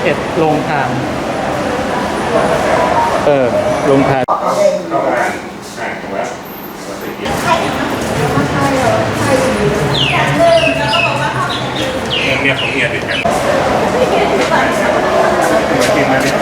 เอ็ดโรงทาน เออ ลงทาน เข้ามาอ่านถูกแล้วเราไปกินเนี่ยของเมียติดกันมากินมาเนี่ย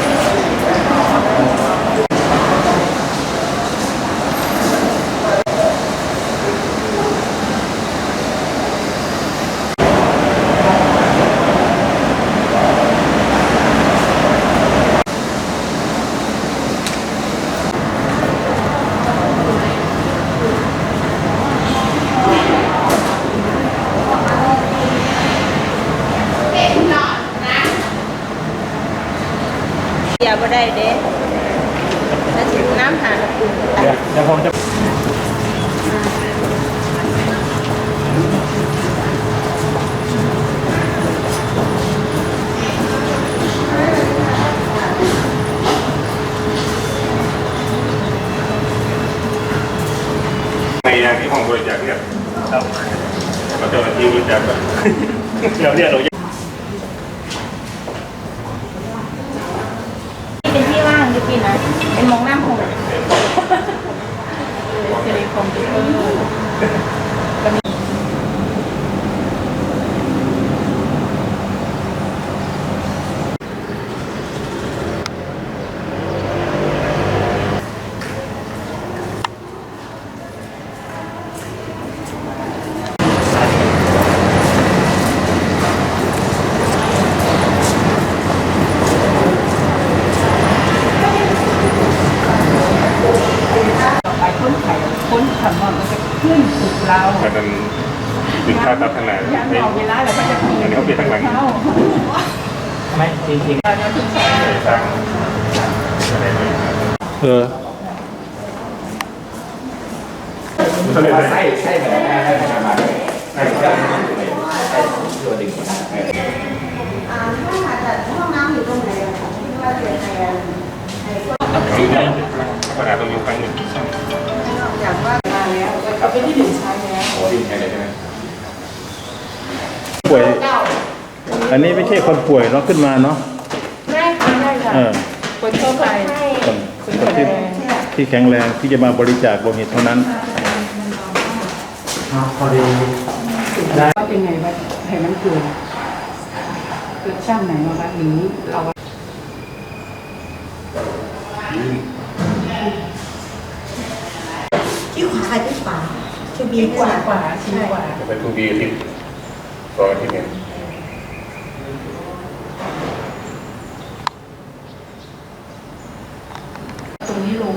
อย่า บ่ได้เด้แล้วถึงน้ำหาอุ่นเดี๋ยวเดี๋ยวผมจะในที่ห้องบริจาคเนี่ยครับเราเจ้าหน้าที่บริจาคก่อนเดี๋ยวเนี่ยเราจะเป็นที่ว่างอยู่พี่ นะเป็นมองน้ำหงเทเลคอมพิวเตอร์ไปค้นไข่ค้นคำว่ามันจะขึ้นสู่เรา มันเป็นติดค่าตัดขนาด อย่าง ใน เอาเวลาแล้วก็จะมี อันนี้เขาเป ลี่ยนทางหลังไม่จริงเราจะถึงใส่สร้างเออเขาเรียกอะไรใช่ใช่แบบนั้นให้ทำมาเลยใช่ใช่ตัวดึงอ่าถ้าหากจะห้องน้ำอยู่ตรงไหนอะคะที่ว่าเรียนในในพวกขนาดตรงอยู่ครั้งหนึ่งอย่างว่ามาแล้วเอาไปที่หนึ่งใช้แล้วโอ้ดึงใช่เลยใช่ไหม ป่วย อันนี้ไม่ใช่คนป่วยเนาะขึ้นมาเนาะได้ค่ะได้ค่ะเออคนทั่วไปคนคนที่ที่แข็งแรงที่จะมาบริจาคโลหิตเท่านั้นพอดีว่าเป็นไงว่าให้มันเกิดเกิดช่างไหนมาบ้างหรือเราที่ขวาใครที่ขวาที่บีดีกว่ากว่าชิ้นกว่าเป็นทุกปีอาทิตย์สองอาทิตย์เนี่ย ตรงนี้ลง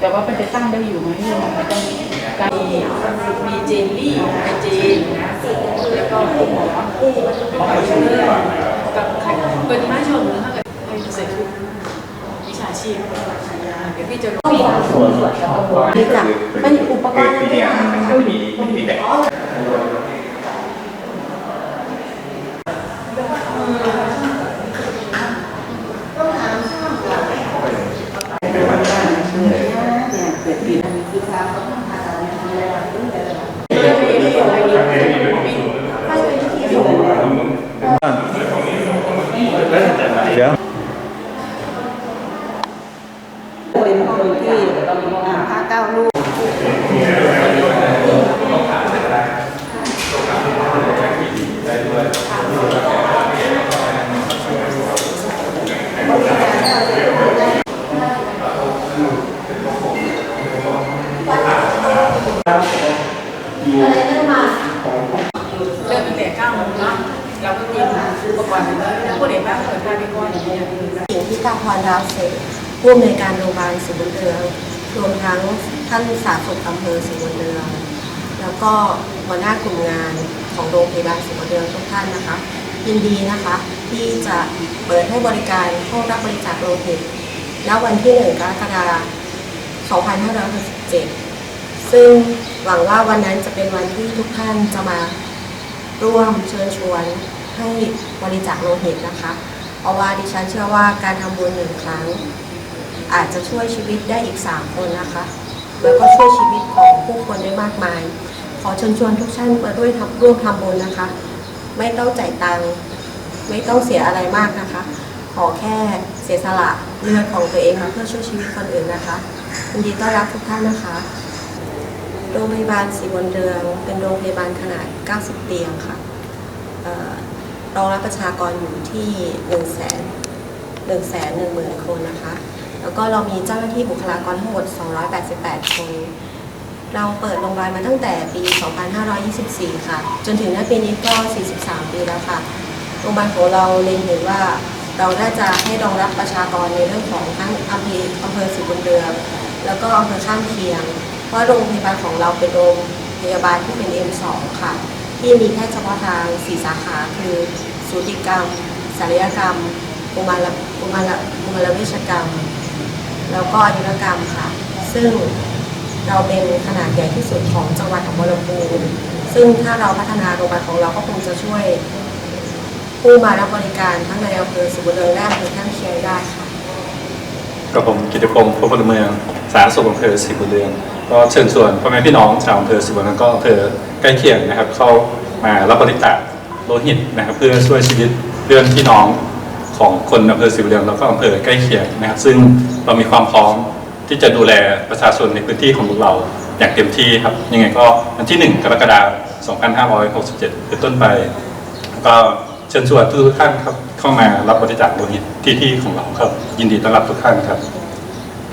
แต่ว่ามันจะตั้งได้อยู่ไหมมันต้องการมีเจลลี่เจลแล้วก็หมอกับเป็นไม้ชนถ้าเกิดให้เสร็จวิชาชีพเดี๋ยวพี่จะรู้ดีจ้ะเป็นอุปกรณ์ คือ อะไร ที่เนี่ย นะ มันจะมีมีแบบ ต้องถามช่างก่อนเนี่ยเกิดปีนี้คือทางเขาต้องผ่าตัดในเวลาตั้งแต่ให้ไปที่ที่ เดี๋ยว เป็นคนที่อ่าพา เก้าลูกเริ่มตั้งแต่เก้าโมงนาะเราก็เตรียมอุปกรณ์แล้วผู้เด็กบ้างเปิดการไปก่อนอย่างเงี้ยหญิงพิตาพรดาวเศษผู้อำนวยการโรงพยาบาลศรีบุญเรือง รวมทั้งท่านสาธารณสุขอำเภอศรีบุญเรืองแล้วก็หัวหน้ากลุ่มงานของโรงพยาบาลศรีบุญเรืองทุกท่านนะคะยินดีนะคะที่จะเปิดให้บริการห้องรับบริจาคโลหิตณวันที่ 1 กรกฎาคม 2567 ซึ่งหวังว่าวันนั้นจะเป็นวันที่ทุกท่านจะมาร่วมเชิญชวนให้บริจาคโลหิตนะคะ เพราะว่าดิฉันเชื่อว่าการทำบุญหนึ่งครั้ง อาจจะช่วยชีวิตได้อีก 3 คนนะคะ แล้วก็ช่วยชีวิตของผู้คนได้มากมาย ขอเชิญชวนทุกท่านมาด้วยทำร่วมทำบุญนะคะ ไม่ต้องจ่ายตังค์ไม่ต้องเสียอะไรมากนะคะ ขอแค่เสียสละเลือดของตัวเองมาเพื่อช่วยชีวิตคนอื่นนะคะยินดีต้อนรับทุกท่านนะคะ โรงพยาบาลศรีวนเรืองเป็นโรงพยาบาลขนาด 90 เตียงค่ะรองรับประชากรอยู่ที่1 0 0 0 0แสน1แสน1หมื่นคนนะคะ แล้วก็เรามีเจ้าหน้าที่บุคลากรทั้งหมด 288 คน เราเปิดโรงพยาบาลมาตั้งแต่ปี 2524 ค่ะ จนถึงณปีนี้ก็ 43 ปีแล้วค่ะ โรงพยาบาลของเราเล็งเห็นว่าเราน่าจะให้รองรับประชากรในเรื่องของทั้งอำเภออำเภอสุบนเรืองแล้วก็อำเภอข้างเคียง เพราะโรงพยาบาลของเราเป็นโรงพยาบาลที่เป็น M2 ค่ะ ที่มีแค่เฉพาะทาง 4 สาขาคือสูติกรรมศัลยกรรมกุมารกุมารกุมารเวชกรรม แล้วก็อายุรกรรมค่ะ ซึ่งเราเป็นขนาดใหญ่ที่สุดของจังหวัดหนองบัวลำพูซึ่งถ้าเราพัฒนาโรงพยาบาลของเราก็คงจะช่วย ผู้มารับบริการทั้งในอำเภอสุวรรณเรืองและอำเภอข้างเคียงได้ค่ะกับผมกิติพงศ์พลพลเมือง สาธารณสุขอำเภอศรีบุเรืองก็เชิญชวนพ่อแม่พี่น้องชาวอำเภอศรีบุเรืองก็อำเภอใกล้เคียงนะครับ เข้ามารับบริจาคโลหิตนะครับ เพื่อช่วยชีวิตเพื่อนพี่น้อง ของคนอำเภอศรีบุญเรืองแล้วก็อำเภอใกล้เคียงนะครับ ซึ่งเรามีความพร้อมที่จะดูแลประชาชนในพื้นที่ของพวกเราอย่างเต็มที่ครับ ยังไงก็วันที่ 1 กรกฎาคม 2567 เป็นต้นไป ก็เชิญชวนทุกท่านครับเข้ามารับบริจาคโลหิตที่ที่ของเราครับ ยินดีต้อนรับทุกท่านครับ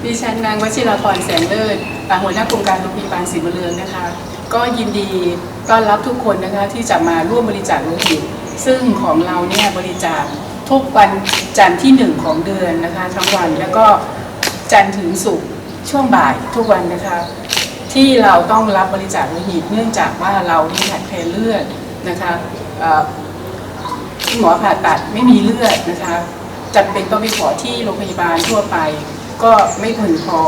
ดิฉันนางวชิราพรแสงเลิศหัวหน้าโครงการโรงพยาบาลศรีบุญเรืองนะคะ ก็ยินดีต้อนรับทุกคนนะคะที่จะมาร่วมบริจาคโลหิตซึ่งของเราเนี่ยบริจาค ทุกวันจันทร์ที่หนึ่งของเดือนนะคะทั้งวันแล้วก็จันทร์ถึงศุกร์ช่วงบ่ายทุกวันนะคะ ที่เราต้องรับบริจาคโลหิตเนื่องจากว่าเราที่ขาดแคลนเลือดนะคะเอ่หมอผ่าตัดไม่มีเลือดนะคะจำเป็นต้องไปขอที่โรงพยาบาลทั่วไป ก็ไม่เพียงพอ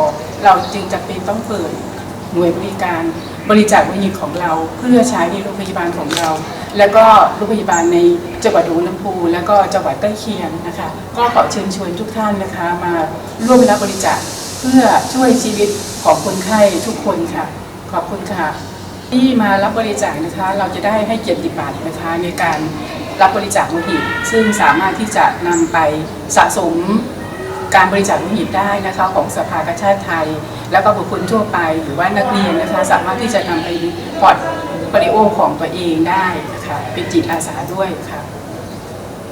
เราจึงจำเป็นต้องเปิดหน่วยบริการบริจาคโลหิตของเราเพื่อใช้ในโรงพยาบาลของเรา แล้วก็โรงพยาบาลในจังหวัดหนองลำพู แล้วก็จังหวัดใกล้เคียงนะคะ ก็ขอเชิญชวนทุกท่านนะคะ มาร่วมรับบริจาคเพื่อช่วยชีวิตของคนไข้ทุกคนค่ะ ขอบคุณค่ะ ที่มารับบริจาคนะคะ เราจะได้ให้เกียรติบัตรนะคะในการรับบริจาคโลหิต ซึ่งสามารถที่จะนำไปสะสมการบริจาคโลหิตได้นะคะ ของสภากาชาติไทย แล้วก็บุคคลทั่วไป หรือว่านักเรียนนะคะ สามารถที่จะนำไปพอร์ต ปริโอของตัวเองได้ค่ะเป็นจิตอาสาด้วยค่ะ